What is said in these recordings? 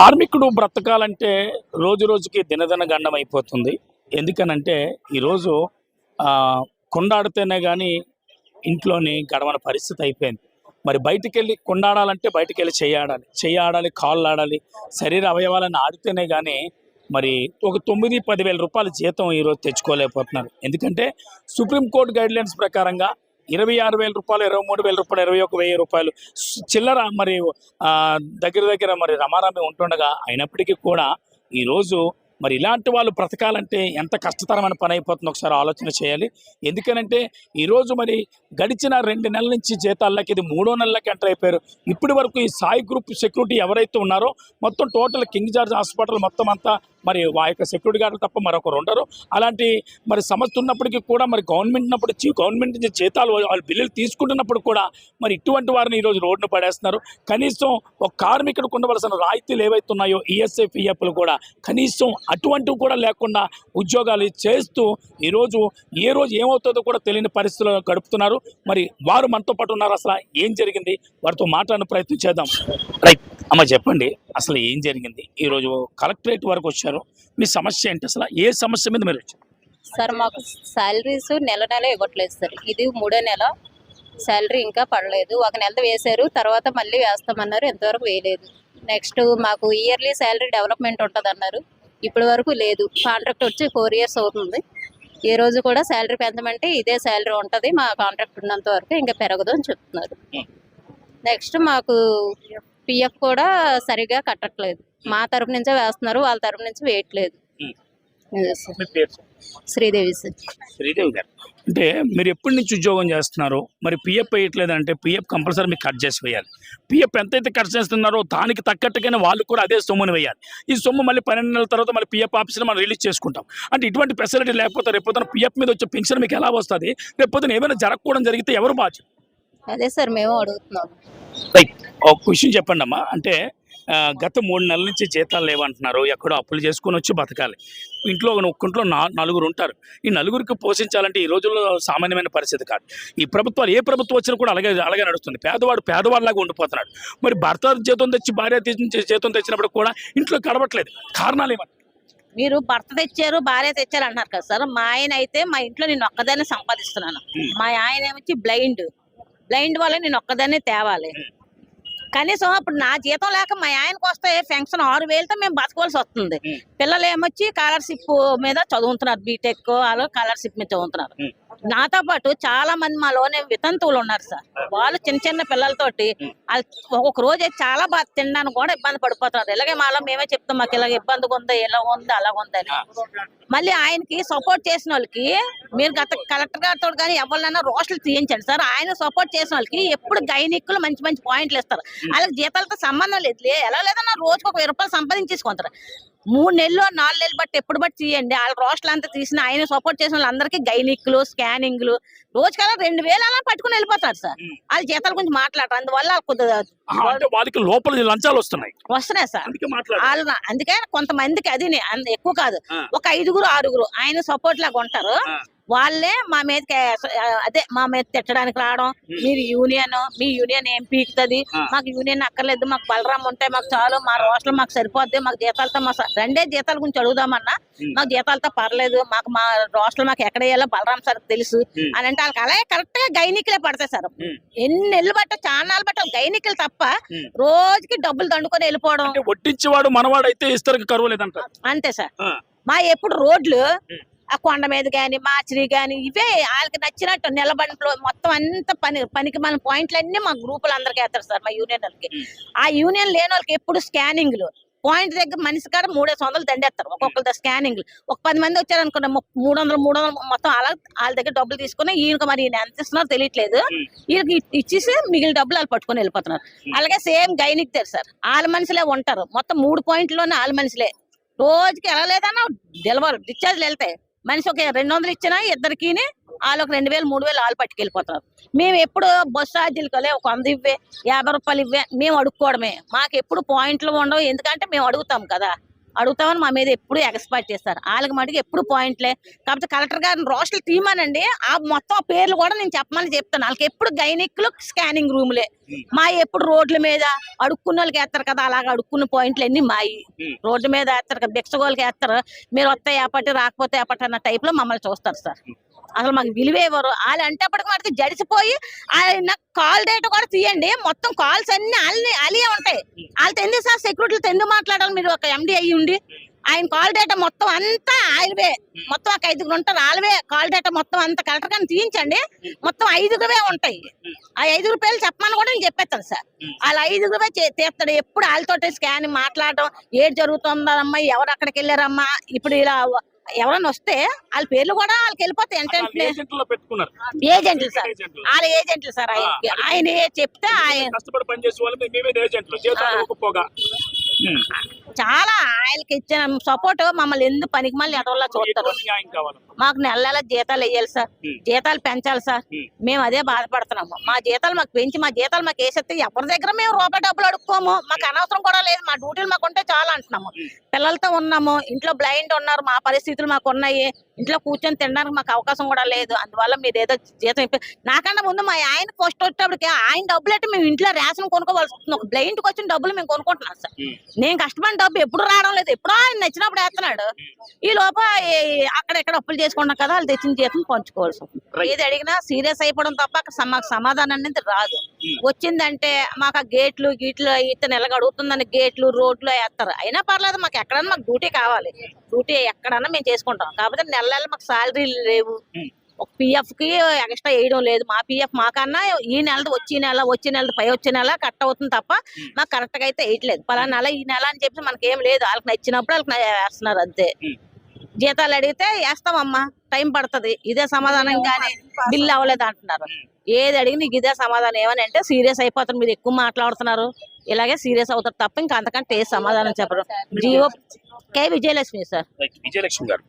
కార్మికుడు బ్రతకాలంటే రోజు రోజుకి దినదిన గండం అయిపోతుంది ఎందుకనంటే ఈరోజు కొండాడితేనే కానీ ఇంట్లోని గడవని పరిస్థితి అయిపోయింది. మరి బయటికి వెళ్ళి కొండాడాలంటే బయటికి వెళ్ళి చేయాడాలి. చేయాడాలి కాళ్ళు ఆడాలి శరీర అవయవాలను ఆడితేనే కానీ మరి ఒక తొమ్మిది పదివేల రూపాయల జీతం ఈరోజు తెచ్చుకోలేకపోతున్నారు. ఎందుకంటే సుప్రీంకోర్టు గైడ్లైన్స్ ప్రకారంగా ఇరవై ఆరు వేల రూపాయలు ఇరవై మూడు వేల రూపాయలు ఇరవై ఒక వెయ్యి రూపాయలు. చిల్లర మరి దగ్గర దగ్గర మరి రమారామి ఉంటుండగా అయినప్పటికీ కూడా ఈరోజు మరి ఇలాంటి వాళ్ళు బ్రతకాలంటే ఎంత కష్టతరమైన పని అయిపోతుందో ఒకసారి ఆలోచన చేయాలి. ఎందుకనంటే ఈరోజు మరి గడిచిన రెండు నెలల నుంచి జీతాల్లోకి ఇది మూడో నెలలకి ఎంటర్ అయిపోయారు. ఇప్పటి వరకు ఈ సాయి గ్రూప్ సెక్యూరిటీ ఎవరైతే ఉన్నారో మొత్తం టోటల్ కింగ్ జార్జ్ హాస్పిటల్ మొత్తం అంతా మరి ఆ యొక్క సెక్యూరిటీ గార్డులు తప్ప మరొకరు ఉండరు. అలాంటి మరి సమస్య ఉన్నప్పటికీ కూడా మరి గవర్నమెంట్ ఉన్నప్పుడు గవర్నమెంట్ నుంచి జీతాలు వాళ్ళు బిల్లులు తీసుకుంటున్నప్పుడు కూడా మరి ఇటువంటి వారిని ఈరోజు రోడ్డును పడేస్తున్నారు. కనీసం ఒక కార్మికుడికి ఉండవలసిన రాయితీలు ఏవైతే ఉన్నాయో ఈఎస్ఐ పిఎఫ్లు కూడా కనీసం అటువంటివి కూడా లేకుండా ఉద్యోగాలు చేస్తూ ఈరోజు ఏ రోజు ఏమవుతుందో కూడా తెలియని పరిస్థితుల్లో గడుపుతున్నారు. మరి వారు మనతో పాటు ఉన్నారు. అసలు ఏం జరిగింది? వారితో మాట్లాడిన ప్రయత్నం చేద్దాం. రైట్ అమ్మ చెప్పండి. అసలు ఏం జరిగింది? ఈరోజు కలెక్టరేట్ వరకు వచ్చారు. మీ సమస్య ఏంటి అసలు? ఏ సమస్య మీద మీరు వచ్చారు? సార్ మాకు శాలరీస్ నెల నెల ఇవ్వట్లేదు సార్. ఇది మూడో నెల. శాలరీ ఇంకా పడలేదు. ఒక నెల వేశారు తర్వాత మళ్ళీ వేస్తామన్నారు ఎంతవరకు వేయలేదు. నెక్స్ట్ మాకు ఇయర్లీ శాలరీ డెవలప్మెంట్ ఉంటుంది అన్నారు ఇప్పటి వరకు లేదు. కాంట్రాక్ట్ వచ్చి ఫోర్ ఇయర్స్ అవుతుంది. ఏ రోజు కూడా శాలరీ పెంచమంటే ఇదే శాలరీ ఉంటుంది. మా కాంట్రాక్ట్ ఉన్నంత వరకు ఇంకా పెరగదు అని చెప్తున్నారు. నెక్స్ట్ మాకు పిఎఫ్ కూడా సరిగా కట్టట్లేదు. మా తరపు నుంచే వేస్తున్నారు వాళ్ళ తరపు నుంచి వేయట్లేదు. సార్. శ్రీదేవి సార్. శ్రీదేవి గారు. అంటే మీరు ఎప్పటి నుంచి ఉద్యోగం చేస్తున్నారు? మరి పిఎఫ్ వేయట్లేదు అంటే పిఎఫ్ కంపల్సరీ మీకు కట్ చేసి వేయాలి. పిఎఫ్ ఎంతైతే కట్ చేస్తున్నారో దానికి తగ్గట్టుగానే వాళ్ళు కూడా అదే సొమ్ముని వేయాలి. ఈ సొమ్ము మళ్ళీ పన్నెండు నెలల తర్వాత మళ్ళీ పిఎఫ్ ఆఫీస్లో మనం రిలీజ్ చేసుకుంటాం. అంటే ఇటువంటి ఫెసిలిటీ లేకపోతే రేపొద్దున పిఎఫ్ మీద వచ్చే పెన్షన్ మీకు ఎలా వస్తుంది? రేపొద్దున ఏమైనా జరగకూడదు జరిగితే ఎవరు బాధ్యత అదే సార్ మేము అడుగుతున్నాం. రైట్ ఒక క్వశ్చన్ చెప్పండి అమ్మా అంటే గత మూడు నెలల నుంచి జీతాలు లేవంటున్నారు. ఎక్కడో అప్పులు చేసుకొని వచ్చి బతకాలి. ఇంట్లో ఒక ఒక్కింట్లో నా నలుగురు ఉంటారు. ఈ నలుగురికి పోషించాలంటే ఈ రోజుల్లో సామాన్యమైన పరిస్థితి కాదు. ఈ ప్రభుత్వాలు ఏ ప్రభుత్వం వచ్చినా కూడా అలాగే అలాగే నడుస్తుంది. పేదవాడు పేదవాడిలాగా ఉండిపోతున్నాడు. మరి భర్త జీతం తెచ్చి భార్య జీతం తెచ్చినప్పుడు కూడా ఇంట్లో గడవట్లేదు కారణాలు ఏమన్నా? మీరు భర్త తెచ్చారు భార్య తెచ్చారు అంటున్నారు కదా సార్. మా ఆయన అయితే మా ఇంట్లో నేను ఒక్కదాన్ని సంపాదిస్తున్నాను. మా ఆయన ఏమొచ్చి బ్లైండ్ బ్లైండ్ వల్ల నేను ఒక్కదాన్నే తేవాలి కనీసం అప్పుడు నా జీతం లేక మా ఆయనకు వస్తే పెన్షన్ ఆరు వేలతో మేము బతకవలసి వస్తుంది. పిల్లలు ఏమొచ్చి స్కాలర్షిప్ మీద చదువుతున్నారు బీటెక్ వాళ్ళు స్కాలర్షిప్ మీద చదువుతున్నారు. నాతో పాటు చాలా మంది మాలోనే వితంతువులు ఉన్నారు సార్. వాళ్ళు చిన్న చిన్న పిల్లలతోటి ఒక్కొక్క ఒక రోజు చాలా బాగా తినడానికి కూడా ఇబ్బంది పడిపోతున్నారు. ఇలాగే మాలో మేమే చెప్తాం మాకు ఇలాగ ఇబ్బందిగా ఉంది ఇలా ఉంది అలా ఉందని మళ్ళీ ఆయనకి సపోర్ట్ చేసిన వాళ్ళకి మీరు గత కలెక్టర్ గారితో కానీ ఎవరినైనా రోస్టులు తీయించండి సార్. ఆయన సపోర్ట్ చేసిన వాళ్ళకి ఎప్పుడు గైనిక్కులు మంచి మంచి పాయింట్లు ఇస్తారు. వాళ్ళకి జీతాలతో సంబంధం లేదులే ఎలా లేదన్నా రోజుకు ఒక వెయ్యి రూపాయలు సంపాదించేసుకుంటారు. మూడు నెలలు నాలుగు నెలలు బట్టి ఎప్పుడు బట్టి తీయండి. వాళ్ళ రోస్టులు అంతా తీసిన ఆయన సపోర్ట్ చేసిన వాళ్ళందరికీ గైనిక్లు స్కానింగ్లు రోజుకల్లా రెండు వేలు అలా పట్టుకుని వెళ్ళిపోతారు సార్. వాళ్ళ జీతాల గురించి మాట్లాడరు. అందువల్ల వాళ్ళకి కొద్దిగా వాళ్ళకి లోపల లంచాలు వస్తున్నాయి. వస్తున్నాయి సార్. వాళ్ళు అందుకే కొంతమందికి అది ఎక్కువ కాదు. ఒక ఐదుగురు ఆరుగురు ఆయన సపోర్ట్ లాగా ఉంటారు. వాళ్ళే మా మీద అదే మా మీద తిట్టడానికి రావడం మీరు యూనియన్ మీ యూనియన్ ఏం పీకుతుంది. మాకు యూనియన్ అక్కర్లేదు మాకు బలరాం ఉంటే మాకు చాలు మా రోస్టల్ మాకు సరిపోద్ది మాకు జీతాలతో మా రెండే జీతాల గురించి అడుగుదామన్నా. మాకు జీతాలతో పర్లేదు మాకు మా రోస్టల్ మాకు ఎక్కడ వేయాలో బలరాం సార్ తెలుసు. అని అంటే వాళ్ళకి అలాగే కరెక్ట్గా గైనికలే పడతాయి సార్. ఎన్ని నెలలు బట్ట చాన్నాళ్ళు బట్ట గైనికలు తప్ప. రోజుకి డబ్బులు దండుకొని వెళ్ళిపోవడం వడ్డించేవాడు మనవాడు అయితే ఇస్తారు కరువు లేదంటారు అంతే సార్. మా ఎప్పుడు రోడ్లు. ఆ కొండ మీద గాని మాచిరి గాని ఇవే వాళ్ళకి నచ్చినట్టు నిలబడిలో మొత్తం అంత పని పనికి మన పాయింట్లు అన్ని మా గ్రూపులు అందరికి వేస్తారు సార్ మా యూనియన్ వాళ్ళకి. ఆ యూనియన్ లేని వాళ్ళకి ఎప్పుడు స్కానింగ్లు పాయింట్ దగ్గర మనిషి కాడ మూడేసి వందలు దండేస్తారు ఒక్కొక్కరి స్కానింగ్ ఒక పది మంది వచ్చారు అనుకున్న మూడు వందలు మూడు వందలు మొత్తం అలా వాళ్ళ దగ్గర డబ్బులు తీసుకుని ఈయనకి మరి ఈయన ఎంత ఇస్తున్నారో తెలియట్లేదు. వీళ్ళకి ఇచ్చేసి మిగిలిన డబ్బులు వాళ్ళు పట్టుకొని వెళ్ళిపోతున్నారు. అలాగే సేమ్ గైనిక్ తెరు సార్ వాళ్ళ మనుషులే ఉంటారు. మొత్తం మూడు పాయింట్లోనే వాళ్ళ మనుషులే. రోజుకి ఎలా లేదన్నా డెలివరీ డిశ్చార్జ్లు వెళ్తాయి. మనిషి ఒక రెండు వందలు ఇచ్చినా ఇద్దరికి వాళ్ళు ఒక రెండు వేలు మూడు వేలు వాళ్ళు పట్టుకెళ్ళిపోతారు. మేము ఎప్పుడు బస్సు ఛార్జీలు కలే ఒక వంద ఇవ్వే యాభై రూపాయలు ఇవ్వే మేము అడుక్కోవడమే. మాకు ఎప్పుడు పాయింట్లు ఉండవు ఎందుకంటే మేము అడుగుతాం కదా. అడుగుతామని మా మీద ఎప్పుడు ఎక్స్పైర్ చేస్తారు. వాళ్ళకి మటుకు ఎప్పుడు పాయింట్లే. కాకపోతే కలెక్టర్ గారిని రోస్టల్ తీయమనండి. ఆ మొత్తం పేర్లు కూడా నేను చెప్పమని చెప్తాను. వాళ్ళకి ఎప్పుడు గైనిక్లు స్కానింగ్ రూమ్లే. మా ఎప్పుడు రోడ్ల మీద అడుక్కున్న వాళ్ళకి వేస్తారు కదా అలాగ అడుక్కున్న పాయింట్లు అన్ని మాయి. రోడ్డు మీద వేస్తారు కదా భిక్షగోళ్ళకి వేస్తారు మీరు వస్తే ఏపటి రాకపోతే ఏపటి అన్న టైప్లో మమ్మల్ని చూస్తారు సార్. అసలు మాకు విలువే ఇవ్వరు వాళ్ళు అంటే అప్పటికి మనకి జడిసిపోయి ఆయన కాల్ డేటా కూడా తీయండి. మొత్తం కాల్స్ అన్ని వాళ్ళని అలియే ఉంటాయి. వాళ్ళతో ఎందుకు సార్ సెక్యూరిటీలతో ఎందుకు మాట్లాడాలి. మీరు ఒక ఎండి అయ్యి ఉండి ఆయన కాల్ డేటా మొత్తం అంతా ఆయనవే. మొత్తం ఒక ఐదుగురు ఉంటారు వాళ్ళవే. కాల్ డేటా మొత్తం అంతా కలెక్టర్ కానీ తీయించండి. మొత్తం ఐదుగురువే ఉంటాయి. ఆ ఐదుగురు పేర్లు చెప్పమని కూడా నేను చెప్పేస్తాను సార్. వాళ్ళు ఐదుగురువే తీస్తాడు. ఎప్పుడు వాళ్ళతోటి స్కాన్ మాట్లాడడం ఏది జరుగుతుందమ్మా? ఎవరు అక్కడికి వెళ్ళారమ్మా? ఇప్పుడు ఇలా ఎవరైనా వస్తే వాళ్ళ పేర్లు కూడా వాళ్ళకి వెళ్ళిపోతాయి వెంటనే ఏజెంట్లో పెట్టుకున్నారు. ఏజెంట్లు సార్. వాళ్ళ ఏజెంట్లు సార్. ఆయన ఏ చెప్తే ఆయన చాలా ఆయనకి ఇచ్చిన సపోర్ట్ మమ్మల్ని ఎందుకు పనికి మళ్ళీ ఎదవల్లా చూస్తారు. మాకు నెల నెల జీతాలు వేయాలి సార్. జీతాలు పెంచాలి సార్. మేము అదే బాధపడుతున్నాము. మా జీతాలు మాకు పెంచి మా జీతాలు మాకు వేసేస్తే ఎవరి దగ్గర మేము రూపాయి డబ్బులు అడుక్కోము? మాకు అనవసరం కూడా లేదు. మా డ్యూటీలు మాకు ఉంటే చాలా అంటున్నాము. పిల్లలతో ఉన్నాము. ఇంట్లో బ్లైండ్ ఉన్నారు. మా పరిస్థితులు మాకు ఉన్నాయి. ఇంట్లో కూర్చొని తినడానికి మాకు అవకాశం కూడా లేదు. అందువల్ల మీరు ఏదో జీతం ఇప్పి- నాకన్నా ముందు మా ఆయన పోస్ట్ వచ్చేటప్పటికి ఆయన డబ్బులు అంటే మేము ఇంట్లో రేషన్ కొనుక్కోవాల్సి వస్తుంది. ఒక బ్లైండ్కి వచ్చిన డబ్బులు మేము కొనుక్కుంటున్నాం సార్. నేను కష్టపడిన డబ్బు ఎప్పుడు రావడం లేదు. ఎప్పుడో ఆయన నచ్చినప్పుడు వేస్తున్నాడు. ఈ లోప అక్కడ ఇక్కడ అప్పులు చేసుకున్నాం కదా వాళ్ళు తెచ్చిన జీతం పంచుకోవాల్సి వస్తుంది. ఏది అడిగినా సీరియస్ అయిపోవడం తప్ప మాకు సమాధానం అనేది రాదు. వచ్చిందంటే మాకు ఆ గేట్లు గీట్లు ఇతను ఎలాగ అడుగుతుందని గేట్లు రోడ్లు వేస్తారు. అయినా పర్లేదు మాకు ఎక్కడన్నా మాకు డ్యూటీ కావాలి. డ్యూటీ ఎక్కడన్నా మేము చేసుకుంటాం. కాకపోతే నెల నెల మాకు శాలరీ లేవు. ఒక పిఎఫ్కి ఎక్స్ట్రా వేయడం లేదు. మా పిఎఫ్ మాకన్నా ఈ నెల వచ్చి నెల వచ్చి నెల పై వచ్చే నెల కట్ అవుతుంది తప్ప మాకు కరెక్ట్గా అయితే వేయట్లేదు. పలానా నెల ఈ నెల అని చెప్పి మనకి ఏం లేదు. వాళ్ళకి నచ్చినప్పుడు వాళ్ళకి వేస్తున్నారు అంతే. జీతాలు అడిగితే వేస్తామమ్మా. టైం పడుతుంది. ఇదే సమాధానం కానీ బిల్లు అవ్వలేదు అంటున్నారు. ఏది అడిగి నీకు ఇదే సమాధానం. ఏమని అంటే సీరియస్ అయిపోతారు. మీరు ఎక్కువ మాట్లాడుతున్నారు. ఇలాగే సీరియస్ అవుతారు తప్ప ఇంకా అంతకంటే ఏ సమాధానం చెప్పరు. జియో కే. విజయలక్ష్మి సార్. విజయలక్ష్మి గారు.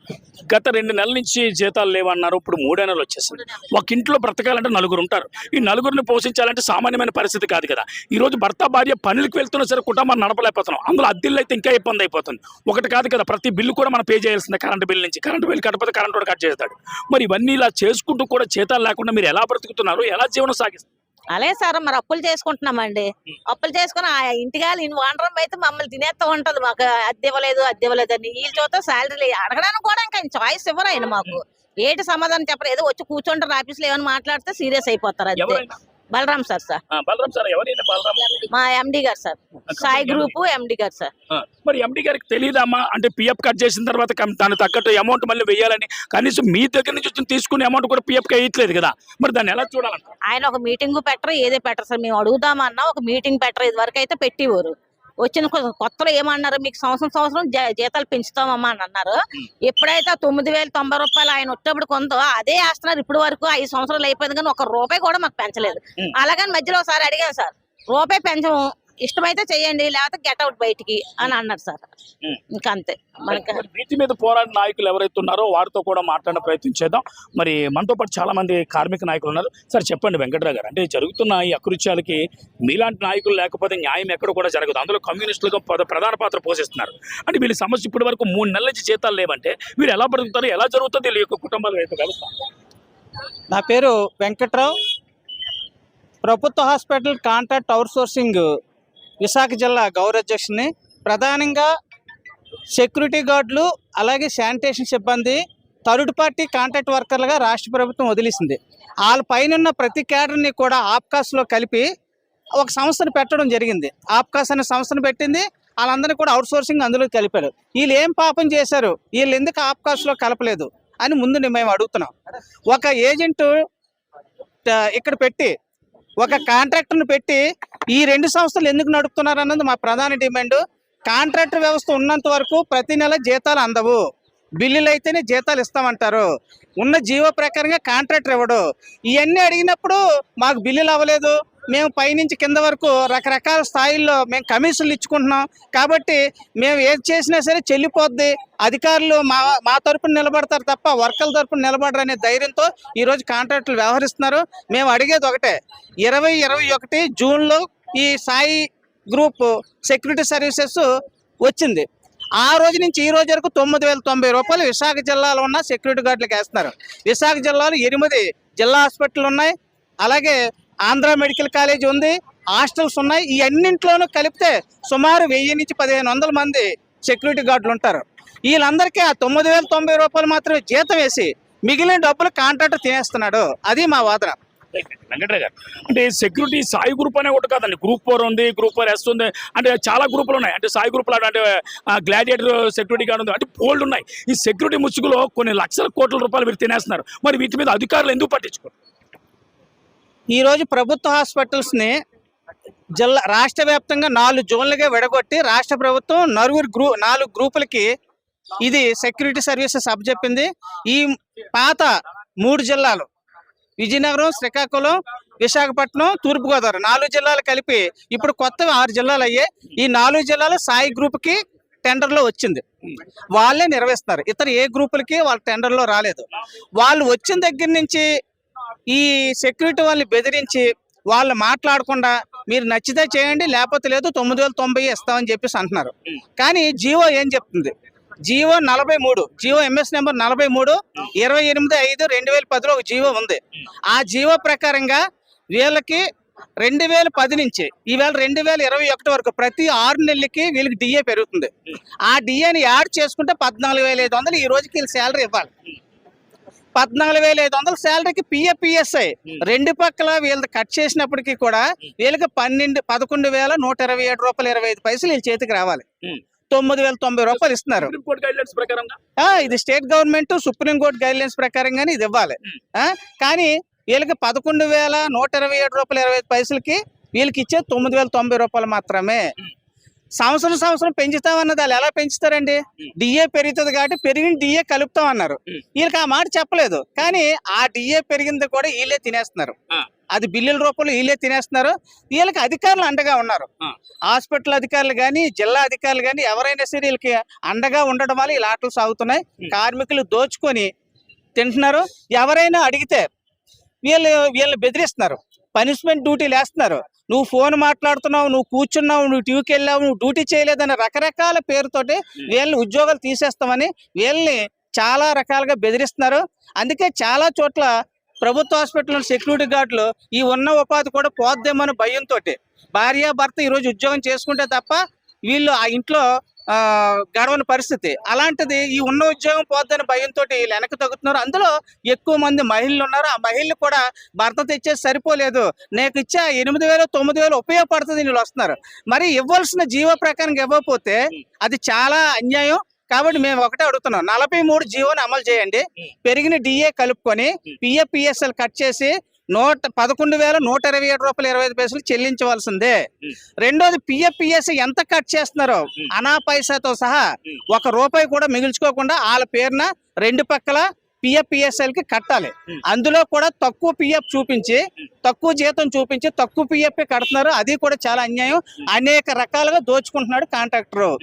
గత రెండు నెలల నుంచి జీతాలు లేవన్నారు. ఇప్పుడు మూడే నెలలు వచ్చేసింది. ఒక ఇంట్లో బ్రతకాలంటే నలుగురు ఉంటారు. ఈ నలుగురిని పోషించాలంటే సామాన్యమైన పరిస్థితి కాదు కదా. ఈ రోజు భర్త భార్య పనులకు వెళ్తున్నా సరే కుటుంబాన్ని నడపలేకపోతున్నాం. అందులో అద్దెల్లో అయితే ఇంకా ఇబ్బంది అయిపోతుంది. ఒకటి కాదు కదా ప్రతి బిల్లు కూడా మనం పే చేయాల్సిందే కరెంట్ బిల్ నుంచి. కరెంట్ బిల్ కట్టకపోతే కరెంట్ కూడా కట్ చేస్తాడు. మరి ఇవన్నీ ఇలా చేసుకుంటూ కూడా జీతాలు లేకుండా మీరు ఎలా బ్రతుకుతున్నారు? ఎలా జీవనం సాగిస్తారు? అలాగే సార్ మరి అప్పులు చేసుకుంటున్నామండి. అప్పులు చేసుకుని ఆ ఇంటికాలు ఇన్ని వానరం అయితే మమ్మల్ని తినేస్తూ ఉంటది మాకు. అద్దె ఇవ్వలేదు అద్దె ఇవ్వలేదు అని వీళ్ళ చూస్తే శాలరీ అడగడానికి కూడా ఇంకా చాయిస్ ఇవ్వరు ఆయన మాకు. ఏంటి సమాధానం చెప్పరు. ఏదో వచ్చి కూర్చుంటారు ఆఫీస్లో ఏమైనా మాట్లాడితే సీరియస్ అయిపోతారు అంతే. ఎవరైనా బలరాం సార్ సార్. ఆ, బలరాం సార్ ఎవరైనా బలరాం? మా ఎండి గారు సార్. సాయి గ్రూప్ ఎండి గారు సార్. మరి ఎండి గారికి తెలియదమ్మా అంటే పిఎఫ్ కట్ చేసిన తర్వాత దానికి తగ్గట్టు అమౌంట్ మళ్ళీ వేయాలని కనీసం మీ దగ్గర నుంచి వచ్చి తీసుకునే అమౌంట్ కూడా పిఎఫ్ వేయట్లేదు కదా? మరి దాన్ని ఎలా చూడాలంట? ఆయన ఒక మీటింగ్ పెట్టరు ఏదే పెట్టరు సార్. మేము అడుగుదామన్నా ఒక మీటింగ్ పెట్టరు ఇది వరకు అయితే పెట్టివారు. వచ్చిన కొత్తలో ఏమన్నారు? మీకు సంవత్సరం సంవత్సరం జ- జీతాలు పెంచుతామమ్మా అని అన్నారు. ఎప్పుడైతే తొమ్మిది వేల తొంభై రూపాయలు ఆయన వచ్చేప్పుడు కొంత అదే వేస్తున్నారు. ఇప్పుడు వరకు ఐదు సంవత్సరాలు అయిపోయింది కానీ ఒక రూపాయి కూడా మాకు పెంచలేదు. అలాగని మధ్యలో ఒకసారి అడిగాను సార్. రూపాయి పెంచము ఇష్టమైతే చెయ్యండి లేకపోతే గెట్ అవుట్ బయటికి అని అన్నారు సార్. ఇంకా అంతే. మనకి వీటి మీద పోరాడిన నాయకులు ఎవరైతే ఉన్నారో వారితో కూడా మాట్లాడే ప్రయత్నం చేద్దాం. మరి మనతో పాటు చాలా మంది కార్మిక నాయకులు ఉన్నారు. సార్ చెప్పండి వెంకటరావు గారు అంటే జరుగుతున్న ఈ అకృత్యాలకి మీలాంటి నాయకులు లేకపోతే న్యాయం ఎక్కడ కూడా జరగదు. అందులో కమ్యూనిస్టులుగా ప్రధాన పాత్ర పోషిస్తున్నారు. అంటే వీళ్ళ సమస్య ఇప్పటి వరకు మూడు నెలల నుంచి జీతాలు లేవంటే వీరు ఎలా బ్రతుకుతారు ఎలా జరుగుతుంది వీళ్ళ యొక్క కుటుంబాల వ్యవస్థ? నా పేరు వెంకట్రావు. ప్రభుత్వ హాస్పిటల్ కాంట్రాక్ట్ అవుట్సోర్సింగ్ విశాఖ జిల్లా గౌరవ అధ్యక్షుని ప్రధానంగా సెక్యూరిటీ గార్డులు అలాగే శానిటేషన్ సిబ్బంది థర్డ్ పార్టీ కాంట్రాక్ట్ వర్కర్లుగా రాష్ట్ర ప్రభుత్వం వదిలేసింది. వాళ్ళ పైన ప్రతి క్యాడర్ని కూడా ఆప్కాస్లో కలిపి ఒక సంస్థను పెట్టడం జరిగింది. ఆప్కాస్ అనే సంస్థను పెట్టింది. వాళ్ళందరినీ కూడా అవుట్సోర్సింగ్ అందులో కలిపారు. వీళ్ళు ఏం పాపం చేశారు? వీళ్ళు ఎందుకు ఆప్కాస్లో కలపలేదు? అని ముందు మేము అడుగుతున్నాం. ఒక ఏజెంటు ఇక్కడ పెట్టి ఒక కాంట్రాక్టర్ను పెట్టి ఈ రెండు సంస్థలు ఎందుకు నడుపుతున్నారు అన్నది మా ప్రధాన డిమాండ్. కాంట్రాక్టర్ వ్యవస్థ ఉన్నంత వరకు ప్రతి నెల జీతాలు అందవు. బిల్లులు అయితేనే జీతాలు ఇస్తామంటారు. ఉన్న జీవో ప్రకారంగా కాంట్రాక్టర్ ఇవ్వడు ఇవన్నీ అడిగినప్పుడు మాకు బిల్లులు అవ్వలేదు. మేము పైనుంచి కింద వరకు రకరకాల స్థాయిల్లో మేము కమిషన్లు ఇచ్చుకుంటున్నాం. కాబట్టి మేము ఏది చేసినా సరే చెల్లిపోద్ది. అధికారులు మా మా తరపున నిలబడతారు తప్ప వర్కర్ల తరపున నిలబడరు అనే ధైర్యంతో ఈరోజు కాంట్రాక్టులు వ్యవహరిస్తున్నారు. మేము అడిగేది ఒకటే ఇరవై ఇరవై ఒకటి జూన్లో ఈ సాయి గ్రూప్ సెక్యూరిటీ సర్వీసెస్ వచ్చింది. ఆ రోజు నుంచి ఈ రోజు వరకు తొమ్మిది వేల తొంభై రూపాయలు విశాఖ జిల్లాలో ఉన్న సెక్యూరిటీ గార్డులకు వేస్తున్నారు. విశాఖ జిల్లాలో ఎనిమిది జిల్లా హాస్పిటల్ ఉన్నాయి. అలాగే ఆంధ్ర మెడికల్ కాలేజ్ ఉంది హాస్టల్స్ ఉన్నాయి. ఈ అన్నింటిలోనూ కలిపితే సుమారు వెయ్యి నుంచి పదిహేను వందల మంది సెక్యూరిటీ గార్డులు ఉంటారు. వీళ్ళందరికీ ఆ తొమ్మిది వేల తొంభై రూపాయలు మాత్రమే జీతం వేసి మిగిలిన డబ్బులు కాంట్రాక్టర్ తినేస్తున్నాడు. అది మా వాదన. వెంకటరావు గారు అంటే సెక్యూరిటీ సాయి గ్రూప్ అనే ఒకటి కాదండి. గ్రూప్ ఫోర్ ఉంది గ్రూప్ ఫోర్ ఎస్ ఉంది. అంటే చాలా గ్రూపులు ఉన్నాయి. అంటే సాయి గ్రూప్ అంటే గ్లాడియేటర్ సెక్యూరిటీ గార్డ్ ఉంది. అంటే పోల్డ్ ఉన్నాయి. ఈ సెక్యూరిటీ ముసుగులో కొన్ని లక్షల కోట్ల రూపాయలు మీరు తినేస్తున్నారు. మరి వీటి మీద అధికారులు ఎందుకు పట్టించుకోరు? ఈరోజు ప్రభుత్వ హాస్పిటల్స్ని జిల్లా రాష్ట్ర వ్యాప్తంగా నాలుగు జోన్లుగా విడగొట్టి రాష్ట్ర ప్రభుత్వం నలుగురు గ్రూ నాలుగు గ్రూపులకి ఇది సెక్యూరిటీ సర్వీసెస్ అప్పచెప్పింది ఈ పాత మూడు జిల్లాలు విజయనగరం శ్రీకాకుళం విశాఖపట్నం తూర్పుగోదావరి నాలుగు జిల్లాలు కలిపి ఇప్పుడు కొత్తగా ఆరు జిల్లాలు అయ్యాయి. ఈ నాలుగు జిల్లాలు సాయి గ్రూప్కి టెండర్లో వచ్చింది. వాళ్ళే నిర్వహిస్తారు ఇతర ఏ గ్రూపులకి వాళ్ళ టెండర్లో రాలేదు. వాళ్ళు వచ్చిన దగ్గర నుంచి ఈ సెక్యూరిటీ వాళ్ళని బెదిరించి వాళ్ళు మాట్లాడకుండా మీరు నచ్చితే చేయండి లేకపోతే లేదు తొమ్మిది వేల తొంభై ఇస్తామని చెప్పేసి అంటున్నారు. కానీ జియో ఏం చెప్తుంది? జియో నలభై మూడు జియో ఎంఎస్ నెంబర్ నలభై మూడు ఇరవై ఎనిమిది ఐదు రెండు వేల పదిలో ఒక జియో ఉంది. ఆ జియో ప్రకారంగా వీళ్ళకి రెండు వేల పది నుంచి ఈవేళ రెండు వేల ఇరవై ఒకటి వరకు ప్రతి ఆరు నెలలకి వీళ్ళకి డిఏ పెరుగుతుంది. ఆ డిఏని యాడ్ చేసుకుంటే పద్నాలుగు వేల ఐదు వందలు ఈ రోజుకి వీళ్ళు శాలరీ ఇవ్వాలి. పద్నాలుగు వేల ఐదు వందల శాలరీకి పిఎఫ్ పిఎస్ఐ రెండు పక్కల వీళ్ళది కట్ చేసినప్పటికీ కూడా వీళ్ళకి పన్నెండు పదకొండు వేల నూట ఇరవై ఏడు రూపాయలు ఇరవై ఐదు పైసలు వీళ్ళ చేతికి రావాలి. Hmm. తొమ్మిది వేల తొంభై రూపాయలు ఇస్తున్నారు. ఇది state government supreme court guidelines ప్రకారంగానే ఇది ఇవ్వాలి. ఆ, కానీ వీళ్ళకి పదకొండు వేల నూట ఇరవై ఏడు రూపాయలు ఇరవై ఐదు పైసలకి వీళ్ళకి ఇచ్చే తొమ్మిది వేల తొంభై రూపాయలు మాత్రమే. సంవత్సరం సంవత్సరం పెంచుతామన్నది వాళ్ళు ఎలా పెంచుతారండి? డిఏ పెరుగుతుంది కాబట్టి పెరిగిన డిఏ కలుపుతాం అన్నారు Hmm. వీళ్ళకి ఆ మాట చెప్పలేదు. కానీ ఆ డిఏ పెరిగింది కూడా వీళ్ళే తినేస్తున్నారు. అది బిల్లుల రూపంలో వీళ్ళే తినేస్తున్నారు. వీళ్ళకి అధికారులు అండగా ఉన్నారు. హాస్పిటల్ అధికారులు కానీ జిల్లా అధికారులు కానీ ఎవరైనా సరే వీళ్ళకి అండగా ఉండడం వల్ల ఈ ఆటలు సాగుతున్నాయి. కార్మికులు దోచుకొని తింటున్నారు. ఎవరైనా అడిగితే వీళ్ళు వీళ్ళని బెదిరిస్తున్నారు. పనిష్మెంట్ డ్యూటీలు వేస్తున్నారు. నువ్వు ఫోన్ మాట్లాడుతున్నావు నువ్వు కూర్చున్నావు నువ్వు టీవీకి వెళ్ళావు నువ్వు డ్యూటీ చేయలేదని రకరకాల పేరుతోటి వీళ్ళని ఉద్యోగాలు తీసేస్తామని వీళ్ళని చాలా రకాలుగా బెదిరిస్తున్నారు. అందుకే చాలా చోట్ల ప్రభుత్వ హాస్పిటల్ సెక్యూరిటీ గార్డులు ఈ ఉన్న ఉపాధి కూడా పోద్దేమని భయంతో భార్య భర్త ఈరోజు ఉద్యోగం చేసుకుంటే తప్ప వీళ్ళు ఆ ఇంట్లో గడవని పరిస్థితి. అలాంటిది ఈ ఉన్న ఉద్యోగం పోద్దని భయంతో వీళ్ళు వెనక్కి తగ్గుతున్నారు. అందులో ఎక్కువ మంది మహిళలు ఉన్నారు. ఆ మహిళలు కూడా భర్త తెచ్చేసి సరిపోలేదు. నీకు ఇచ్చే ఎనిమిది వేలు తొమ్మిది వేలు ఉపయోగపడుతుంది వీళ్ళు వస్తున్నారు. మరి ఇవ్వాల్సిన జీవో ప్రకారం ఇవ్వకపోతే అది చాలా అన్యాయం. కాబట్టి మేము ఒకటే అడుగుతున్నాం. నలభై మూడు జీవోని అమలు చేయండి. పెరిగిన డిఏ కలుపుకొని పిఎఫ్ పిఎస్ఎల్ కట్ చేసి నూట పదకొండు వేల నూట ఇరవై ఏడు రూపాయలు ఇరవై ఐదు పైసలు చెల్లించవలసిందే. రెండోది పిఎఫ్ పిఎస్ ఎంత కట్ చేస్తున్నారో అనా పైసాతో సహా ఒక రూపాయి కూడా మిగిల్చుకోకుండా వాళ్ళ పేరున రెండు పక్కల పిఎఫ్ పిఎస్ఎల్కి కట్టాలి. అందులో కూడా తక్కువ పిఎఫ్ చూపించి తక్కువ జీతం చూపించి తక్కువ పిఎఫ్ కడుతున్నారు. అది కూడా చాలా అన్యాయం. అనేక రకాలుగా దోచుకుంటున్నాడు కాంట్రాక్టర్.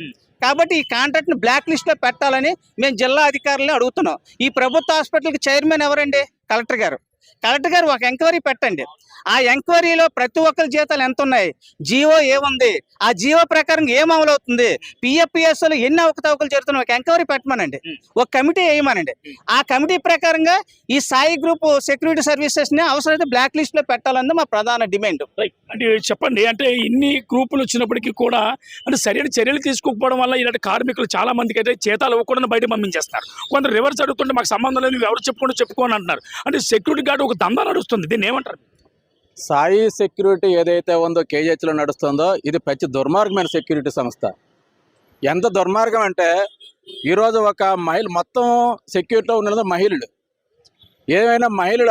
కాబట్టి ఈ కాంట్రాక్ట్ని బ్లాక్ లిస్ట్లో పెట్టాలని మేము జిల్లా అధికారులను అడుగుతున్నాం. ఈ ప్రభుత్వ హాస్పిటల్కి చైర్మన్ ఎవరండి? కలెక్టర్ గారు. కలెక్టర్ గారు ఒక ఎంక్వైరీ పెట్టండి. ఆ ఎంక్వైరీలో ప్రతి ఒక్కరి జీతాలు ఎంత ఉన్నాయి జీవో ఏముంది? ఆ జీవో ప్రకారం ఏం అమలు అవుతుంది? పిఎఫ్పిఎస్లో ఎన్ని అవకతవకలు జరుగుతున్నాయి? ఒక ఎంక్వైరీ పెట్టమనండి. ఒక కమిటీ వేయమనండి. ఆ కమిటీ ప్రకారంగా ఈ సాయి గ్రూప్ సెక్యూరిటీ సర్వీసెస్ని అవసరమైతే బ్లాక్ లిస్ట్లో పెట్టాలన్నది మా ప్రధాన డిమాండ్. అంటే చెప్పండి అంటే ఇన్ని గ్రూపులు వచ్చినప్పటికీ కూడా అంటే సరైన చర్యలు తీసుకోకపోవడం వల్ల ఇలాంటి కార్మికులు చాలా మందికి అయితే చేతాలు ఇవ్వకుండా బయట పంపించేస్తున్నారు. కొందరు రివర్స్ అడుగుతుంటే మాకు సంబంధం లేదు ఎవరు చెప్పుకుంటూ చెప్పుకోని అంటున్నారు. అంటే సెక్యూరిటీ గార్డ్ ఒక దందా నడుస్తుంది. దీన్ని ఏమంటారు? సాయి సెక్యూరిటీ ఏదైతే ఉందో కేజీహెచ్లో నడుస్తుందో ఇది పచ్చి దుర్మార్గమైన సెక్యూరిటీ సంస్థ. ఎంత దుర్మార్గం అంటే ఈరోజు ఒక మహిళ మొత్తం సెక్యూరిటీలో ఉన్నది మహిళలు. ఏమైనా మహిళ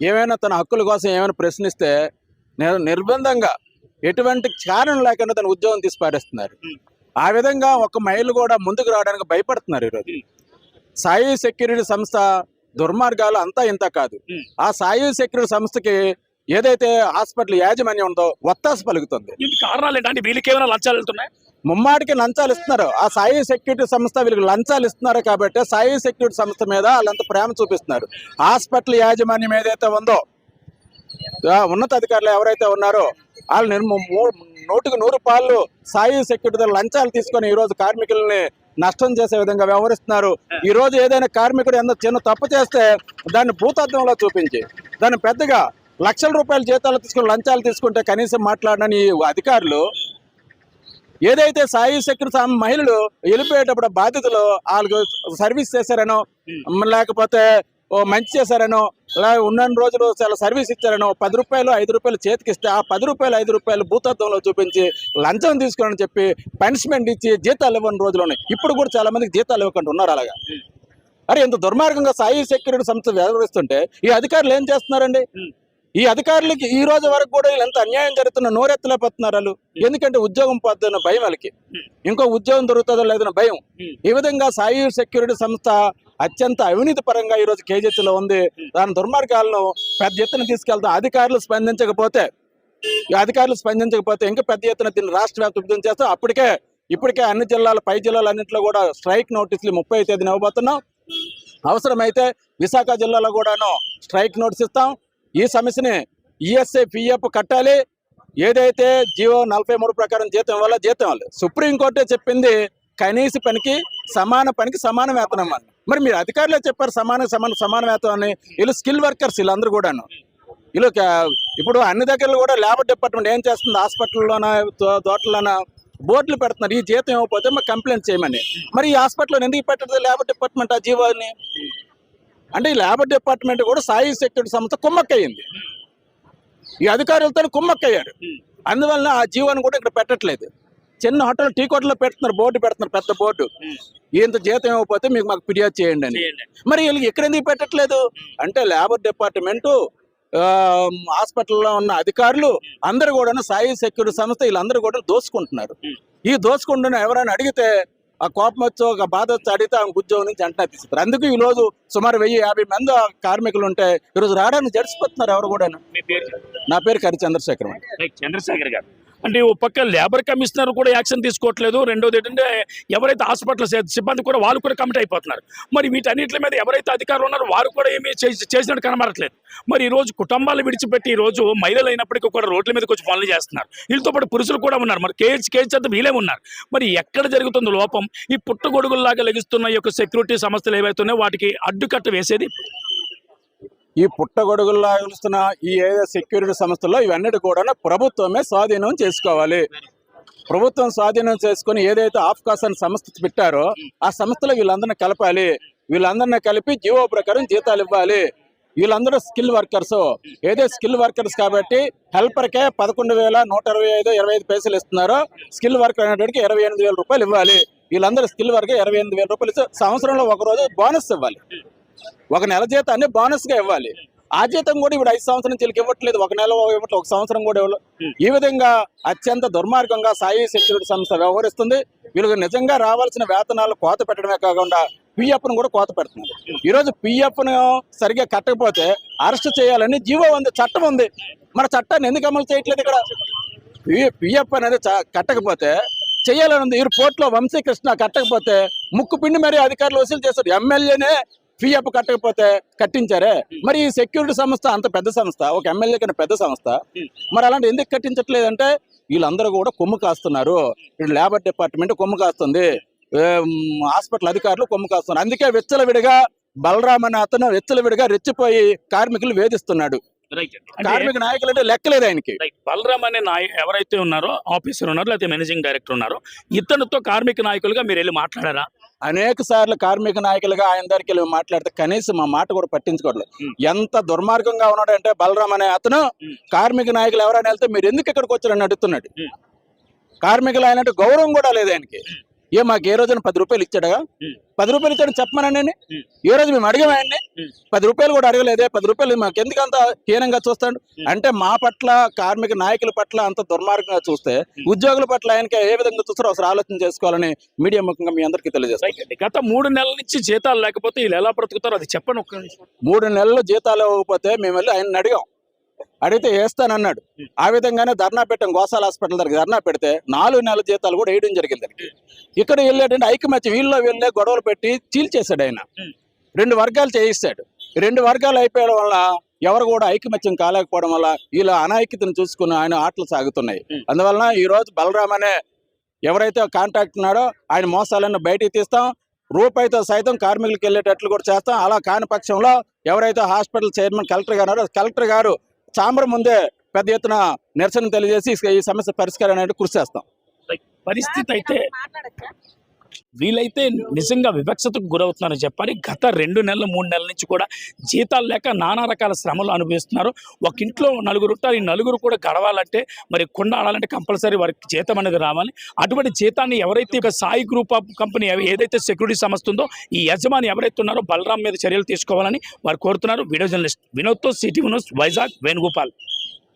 ఏమైనా తన హక్కుల కోసం ఏమైనా ప్రశ్నిస్తే నిర్ నిర్బంధంగా ఎటువంటి కారణం లేకుండా తన ఉద్యోగం తీసి పారేస్తున్నారు ఆ విధంగా ఒక మహిళ కూడా ముందుకు రావడానికి భయపడుతున్నారు ఈరోజు. సాయి సెక్యూరిటీ సంస్థ దుర్మార్గాలు అంతా ఇంత కాదు. ఆ సాయి సెక్యూరిటీ సంస్థకి ఏదైతే హాస్పిటల్ యాజమాన్యం ఉందో ఒత్తాస పలుకుతుంది. కారణాలు ఏంటంటే వీళ్ళకి ఏమైనా లంచాలు వెళ్తున్నాయి? ముమ్మాటికి లంచాలు ఇస్తున్నారు. ఆ సాయి సెక్యూరిటీ సంస్థ వీళ్ళకి లంచాలు ఇస్తున్నారు కాబట్టి సాయి సెక్యూరిటీ సంస్థ మీద వాళ్ళంత ప్రేమ చూపిస్తున్నారు. హాస్పిటల్ యాజమాన్యం ఏదైతే ఉందో ఉన్నతాధికారులు ఎవరైతే ఉన్నారో వాళ్ళు నూటికి నూరు పాళ్ళు సాయి సెక్యూరిటీ లంచాలు తీసుకొని ఈ రోజు కార్మికుల్ని నష్టం చేసే విధంగా వ్యవహరిస్తున్నారు. ఈ రోజు ఏదైనా కార్మికుడు ఎంత చిన్న తప్పు చేస్తే దాన్ని భూతత్వంలో చూపించి దాన్ని పెద్దగా లక్షల రూపాయల జీతాలు తీసుకుని లంచాలు తీసుకుంటే కనీసం మాట్లాడని అధికారులు ఏదైతే సాయి సం- మహిళలు వెళ్ళిపోయేటప్పుడు బాధ్యతలు వాళ్ళకు సర్వీస్ చేశారనో లేకపోతే మంచి చేశారనో ఉన్న రోజులు చాలా సర్వీస్ ఇచ్చారనో పది రూపాయలు ఐదు రూపాయలు చేతికి ఇస్తే ఆ పది రూపాయలు ఐదు రూపాయలు భూతత్వంలో చూపించి లంచం తీసుకోవాలని చెప్పి పనిష్మెంట్ ఇచ్చి జీతాలు ఇవ్వని రోజులు ఉన్నాయి ఇప్పుడు కూడా చాలా మందికి జీతాలు ఇవ్వకుండా ఉన్నారు అలాగా. అరే ఇంత దుర్మార్గంగా సాయి సెక్యూరిటీ సంస్థ వ్యవహరిస్తుంటే ఈ అధికారులు ఏం చేస్తున్నారండి? ఈ అధికారులకి ఈ రోజు వరకు కూడా వీళ్ళు ఎంత అన్యాయం జరుగుతున్న నోరెత్తలేకపోతున్నారు వాళ్ళు. ఎందుకంటే ఉద్యోగం పోతున్న భయం వాళ్ళకి. ఇంకో ఉద్యోగం దొరుకుతుందో లేదన్న భయం. ఈ విధంగా సాయి సెక్యూరిటీ సంస్థ అత్యంత అవినీతి పరంగా ఈ రోజు KGH లో ఉంది దాని దుర్మార్గాలను పెద్ద ఎత్తున తీసుకెళ్తాం అధికారులు స్పందించకపోతే ఈ అధికారులు స్పందించకపోతే ఇంకా పెద్ద ఎత్తున దీన్ని రాష్ట్ర వ్యాప్త విభజన చేస్తాం అప్పటికే ఇప్పటికే అన్ని జిల్లాల పై జిల్లాలన్నింటిలో కూడా స్ట్రైక్ నోటీసులు ముప్పై తేదీన ఇవ్వబోతున్నాం. అవసరమైతే విశాఖ జిల్లాలో కూడాను స్ట్రైక్ నోటీస్ ఇస్తాం. ఈ సమస్యని ఈఎస్ఐ పిఎఫ్ కట్టాలి. ఏదైతే జియో నలభై మూడు ప్రకారం జీతం ఇవ్వాలో జీతం ఇవ్వాలి. సుప్రీంకోర్టే చెప్పింది కనీస పనికి సమాన పనికి సమాన వేతనం అని మరి మీరు అధికారులే చెప్పారు సమాన సమాన సమాన వేతనం అని. వీళ్ళు స్కిల్ వర్కర్స్ వీళ్ళందరూ కూడాను. వీళ్ళు ఇప్పుడు అన్ని దగ్గరలో కూడా లేబర్ డిపార్ట్మెంట్ ఏం చేస్తుంది? హాస్పిటల్లోన తోటలోన బోర్డులు పెడుతున్నారు. ఈ జీతం ఇవ్వకపోతే మాకు కంప్లైంట్ చేయమని. మరి ఈ హాస్పిటల్లో ఎందుకు పెట్టదు లేబర్ డిపార్ట్మెంట్ ఆ జీవోని? అంటే ఈ లేబర్ డిపార్ట్మెంట్ కూడా సాయి సెక్యూరిటీ సంస్థ కుమ్మక్కయ్యింది. ఈ అధికారులతో కుమ్మక్కయ్యారు. అందువలన ఆ జీవోని కూడా ఇక్కడ పెట్టట్లేదు. చిన్న హోటల్ టీ కోటలో పెడుతున్నారు బోర్డు పెడుతున్నారు పెద్ద బోర్డు. ఇంత జీతం ఇవ్వకపోతే మీకు మాకు ఫిర్యాదు చేయండి అని. మరి వీళ్ళకి ఎక్కడ ఎందుకు పెట్టట్లేదు? అంటే లేబర్ డిపార్ట్మెంట్ హాస్పిటల్లో ఉన్న అధికారులు అందరూ కూడా సాయి సెక్యూరిటీ సంస్థ వీళ్ళందరూ కూడా దోసుకుంటున్నారు. ఈ దోసుకుంటున్న ఎవరైనా అడిగితే ఆ కోపం వచ్చి ఒక బాధ వచ్చి అడిగితే ఆమె ఉద్యోగం నుంచి అంటా తీస్తారు అందుకు ఈ రోజు సుమారు వెయ్యి యాభై మంది కార్మికులు ఉంటే ఈరోజు రావడానికి జడిసిపోతున్నారు ఎవరు కూడా నా పేరు కరి చంద్రశేఖరం చంద్రశేఖర్ గారు. అంటే ఓ పక్క లేబర్ కమిషనర్ కూడా యాక్షన్ తీసుకోవట్లేదు. రెండోది ఏంటంటే ఎవరైతే హాస్పిటల్ సిబ్బంది కూడా వాళ్ళు కూడా కమిట్ అయిపోతున్నారు. మరి వీటన్నిటి మీద ఎవరైతే అధికారులు ఉన్నారో వారు కూడా ఏమీ చేసి- చేసినట్టు కనబడట్లేదు. మరి ఈ రోజు కుటుంబాలు విడిచిపెట్టి ఈరోజు రోజు మహిళలు అయినప్పటికీ కూడా రోడ్ల మీదకి వచ్చి పనులు చేస్తున్నారు. వీళ్ళతో పాటు పురుషులు కూడా ఉన్నారు. మరి కేహెచ్ కేహెచ్ అంతా వీళ్ళే ఉన్నారు. మరి ఎక్కడ జరుగుతుంది లోపం? ఈ పుట్టగొడుగుల్లాగా లెగిస్తున్న ఈ యొక్క సెక్యూరిటీ సంస్థలు ఏవైతున్నాయో వాటికి అడ్డుకట్ట వేసేది ఈ పుట్టగొడుగుల్లా పిలుస్తున్న ఈ ఏదో సెక్యూరిటీ సంస్థల్లో ఇవన్నిటి కూడా ప్రభుత్వమే స్వాధీనం చేసుకోవాలి. ప్రభుత్వం స్వాధీనం చేసుకుని ఏదైతే ఆఫ్కాస్ అని సంస్థ పెట్టారో ఆ సంస్థలో వీళ్ళందరినీ కలపాలి. వీళ్ళందరినీ కలిపి జీవో ప్రకారం జీతాలు ఇవ్వాలి. వీళ్ళందరూ స్కిల్ వర్కర్స్. ఏదో స్కిల్ వర్కర్స్ కాబట్టి హెల్పర్కే పదకొండు వేల నూట ఇరవై ఐదు ఇరవై ఐదు పైసలు ఇస్తున్నారో స్కిల్ వర్కర్ అనేటికి ఇరవై ఎనిమిది వేల రూపాయలు ఇవ్వాలి. వీళ్ళందరూ స్కిల్ వర్క్ ఇరవై ఎనిమిది వేల రూపాయలు సంవత్సరంలో ఒక రోజు బోనస్ ఇవ్వాలి. ఒక నెల జీతాన్ని బోనస్గా ఇవ్వాలి. ఆ జీతం కూడా ఇప్పుడు ఐదు సంవత్సరం నుంచి ఇవ్వట్లేదు. ఒక నెల ఇవ్వట్లేదు. ఒక సంవత్సరం కూడా ఇవ్వలేదు ఈ విధంగా అత్యంత దుర్మార్గంగా సాయి సెక్యూరిటీ సంస్థ వ్యవహరిస్తుంది. వీళ్ళకి నిజంగా రావాల్సిన వేతనాలు కోత పెట్టడమే కాకుండా పిఎఫ్ను కూడా కోత పెడుతున్నారు ఈ రోజు పిఎఫ్ను సరిగ్గా కట్టకపోతే అరెస్ట్ చేయాలని జీవో ఉంది చట్టం ఉంది. మన చట్టాన్ని ఎందుకు అమలు చేయట్లేదు ఇక్కడ? పిఎఫ్ అనేది కట్టకపోతే చేయాలని ఉంది. ఈ పోర్ట్లో వంశీకృష్ణ కట్టకపోతే ముక్కు పిండి మరి అధికారులు వసూలు చేస్తారు. ఎమ్మెల్యేనే పిఎఫ్ కట్టకపోతే కట్టించారే? మరి ఈ సెక్యూరిటీ సంస్థ అంత పెద్ద సంస్థ ఒక ఎమ్మెల్యే కన్నా పెద్ద సంస్థ. మరి అలాంటి ఎందుకు కట్టించట్లేదంటే వీళ్ళందరూ కూడా కొమ్ము కాస్తున్నారు. లేబర్ డిపార్ట్మెంట్ కొమ్ము కాస్తుంది. హాస్పిటల్ అధికారులు కొమ్ము కాస్తున్నారు. అందుకే వెచ్చలవిడిగా బలరామ్ అనే అతను వెచ్చలవిడిగా రెచ్చిపోయి కార్మికులు వేధిస్తున్నాడు. రైట్ కార్మిక నాయకులు అంటే లెక్కలేదు ఆయనకి. రైట్ బలరామ్ అనే నాయ ఎవరైతే ఉన్నారో ఆఫీసర్ ఉన్నారో లేకపోతే మేనేజింగ్ డైరెక్టర్ ఉన్నారో ఇతనితో కార్మిక నాయకులుగా మీరు వెళ్ళి మాట్లాడారా? అనేక సార్లు కార్మిక నాయకులుగా ఆయన దగ్గరికి వెళ్ళి మాట్లాడితే కనీసం మా మాట కూడా పట్టించుకోవట్లేదు. ఎంత దుర్మార్గంగా ఉన్నాడంటే బలరామ్ అనే అతను. కార్మిక నాయకులు ఎవరైనా వెళ్తే మీరు ఎందుకు ఇక్కడికి వచ్చారని అడుగుతున్నాడు. కార్మికులు అయినట్టు గౌరవం కూడా లేదు ఆయనకి ఏ మాకు ఏ రోజున పది రూపాయలు ఇచ్చాడుగా. పది రూపాయలు ఇచ్చాడని చెప్పమనండి. ఏ రోజు మేము అడిగామండి. పది రూపాయలు కూడా అడగలేదే పది రూపాయలు మాకు ఎందుకు అంత హీనంగా చూస్తాడు. అంటే మా పట్ల కార్మిక నాయకుల పట్ల అంత దుర్మార్గంగా చూస్తే ఉద్యోగుల పట్ల ఆయనకి ఏ విధంగా చూస్తారో ఒకసారి ఆలోచన చేసుకోవాలని మీడియా ముఖంగా మీ అందరికీ తెలియజేస్తాను గత మూడు నెలల నుంచి జీతాలు లేకపోతే వీళ్ళు ఎలా బ్రతుకుతారో అది నిమిషం. మూడు నెలలు జీతాలు ఇవ్వకపోతే మేము వెళ్ళి ఆయన అడిగాం అడిగితే వేస్తానన్నాడు. ఆ విధంగానే ధర్నా పెట్టాం గోసాల హాస్పిటల్ దగ్గర ధర్నా పెడితే నాలుగు నెలల జీతాలు కూడా వేయడం జరిగింది. ఇక్కడ వెళ్ళాడంటే ఐకమత్య వీళ్ళు వెళ్ళే గొడవలు పెట్టి చీల్చేశాడు ఆయన. రెండు వర్గాలు చేయిస్తాడు. రెండు వర్గాలు అయిపోయడం వల్ల ఎవరు కూడా ఐకమత్యం కాలేకపోవడం వల్ల వీళ్ళ అనాయకతను చూసుకుని ఆయన ఆటలు సాగుతున్నాయి. అందువలన ఈ రోజు బలరామ్ అనే ఎవరైతే కాంట్రాక్ట్ ఉన్నాడో ఆయన మోసాలన్నీ బయటికి తీస్తాం. రూపాయితో సైతం కార్మికులకు వెళ్ళేటట్లు కూడా చేస్తాం. అలా కాని పక్షంలో ఎవరైతే hospital chairman collector garu collector garu chamber ముందే పెద్ద ఎత్తున నిరసన తెలియజేసి ఈ సమస్య పరిష్కారం అనేది కృషి చేస్తాం. పరిస్థితి అయితే వీలైతే నిజంగా వివక్షతకు గురవుతున్నారని చెప్పాలి. గత రెండు నెలలు మూడు నెలల నుంచి కూడా జీతాలు లేక నానా రకాల శ్రమలు అనుభవిస్తున్నారు. ఒక ఇంట్లో నలుగురు ఉంటారు. ఈ నలుగురు కూడా గడవాలంటే మరి కొండ ఆడాలంటే కంపల్సరీ వారికి జీతం అనేది రావాలి. అటువంటి జీతాన్ని ఎవరైతే ఒక సాయి గ్రూప్ ఆఫ్ కంపెనీ ఏదైతే సెక్యూరిటీ సంస్థ ఉందో ఈ యజమాని ఎవరైతే ఉన్నారో బలరాం మీద చర్యలు తీసుకోవాలని వారు కోరుతున్నారు. వీడియో జర్నలిస్ట్ వినోద్తో సిటీ వినోద్ వైజాగ్ వేణుగోపాల్.